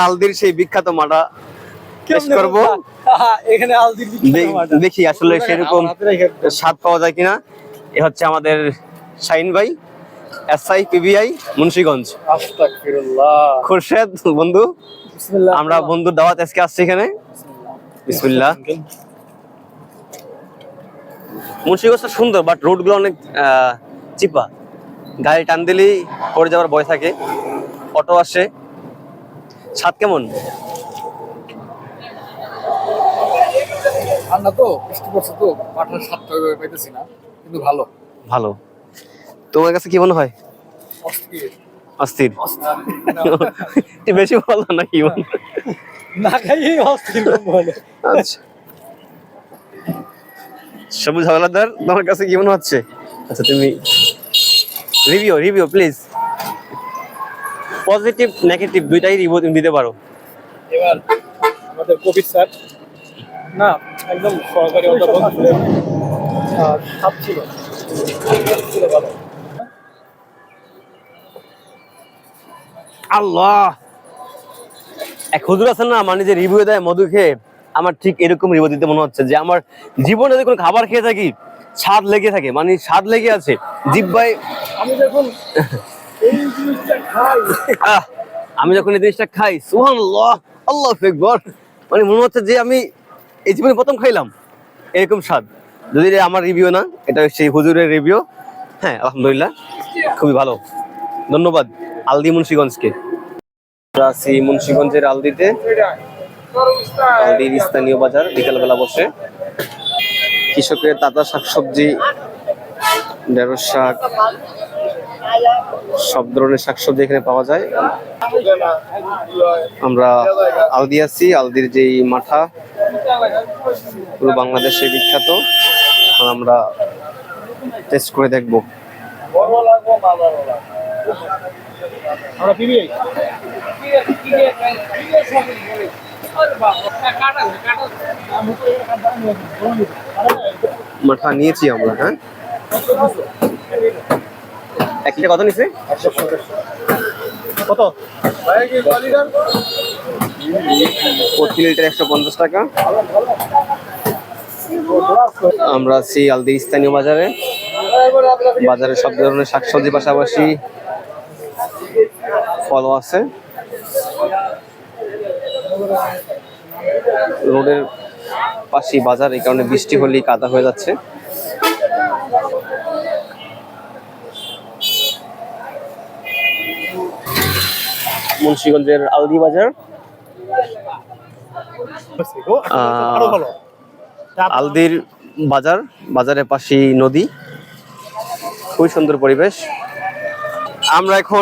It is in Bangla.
আলদির সেই বিখ্যাত মাটা টেস্ট করব। এখানে আলদির দে- দেখি আসলে সেরকম স্বাদ পাওয়া যায় কিনা। এ হচ্ছে আমাদের শাইন ভাই এসআই পিবিআই মুন্সিগঞ্জ। খুরশেদ বন্ধু আমরা বন্ধুর দাওয়াত আজকে আসছি এখানে। বিসমিল্লাহ। মুন্সিগঞ্জটা সুন্দর বাট রোডগুলো অনেক চিপা। গাড়ি টান দিলেই পড়ে যাওয়ার ভয় থাকে। অটো আসে। স্বাদ কেমন? ঠান্ডা তো বৃষ্টি পড়ছে তো স্বাদটা ওইভাবে পাইতেছি না কিন্তু ভালো। ভালো। তোমার কাছে কি মনে হয়? অস্থির। অস্থির। বেশি ভালো নাকি না খাইয়ে অস্থির বলে আচ্ছা। সবুজ হাওলাদার তোমার কাছে কি মনে হচ্ছে? আচ্ছা তুমি review review please positive negative দুইটাই রিভিউ তুমি দিতে পারো। এবার আমাদের কবির স্যার। না একদম সহকারী অধ্যাপক। ছিল ছিল। আল্লাহ! এক হুজুর আছেন না মানে যে রিভিউ দেয় মধু খেয়ে আমার ঠিক এরকম রিভিউ দিতে মনে হচ্ছে যে আমার জীবনে যদি কোনো খাবার খেয়ে থাকি স্বাদ লেগে থাকে। মানে স্বাদ লেগে আছে। জিব্বাই আমি যখন আমি যখন এই জিনিসটা খাই, সুবহানাল্লাহ, আল্লাহ আকবার। মানে মনে হচ্ছে যে আমি এই জীবনে প্রথম খাইলাম। এরকম স্বাদ। যদি আমার রিভিউ না, এটা সেই হুজুরের রিভিউ হ্যাঁ আলহামদুলিল্লাহ, খুবই ভালো। ধন্যবাদ, আলদি মুন্সিগঞ্জকে। আছি মুন্সিগঞ্জের আলদিতে। আলদির স্থানীয় বাজার, বিকালবেলা বসে। কৃষকের তাজা শাকসবজি ঢেঁড়স শাক, সব ধরনের শাকসবজি এখানে পাওয়া যায়। আমরা আলদি আছি, আলদির যেই মাঠা, পুরো বাংলাদেশে বিখ্যাত। আমরা টেস্ট করে দেখব। মাঠা নিয়েছি আমরা হ্যাঁ? এক লিটার কত নিছে? কত? প্রতি লিটার একশো পঞ্চাশ টাকা। আমরা আছি আলদির স্থানীয় বাজারে। বাজারে সব ধরনের শাকসবজি পাশাপাশি ফলও আছে। রোডের পাশেই বাজার এই কারণে বৃষ্টি হলেই কাদা হয়ে যাচ্ছে। মুন্সিগঞ্জের আলদি বাজার। আলদির বাজার বাজারের পাশেই নদী। খুবই সুন্দর পরিবেশ। আমরা এখন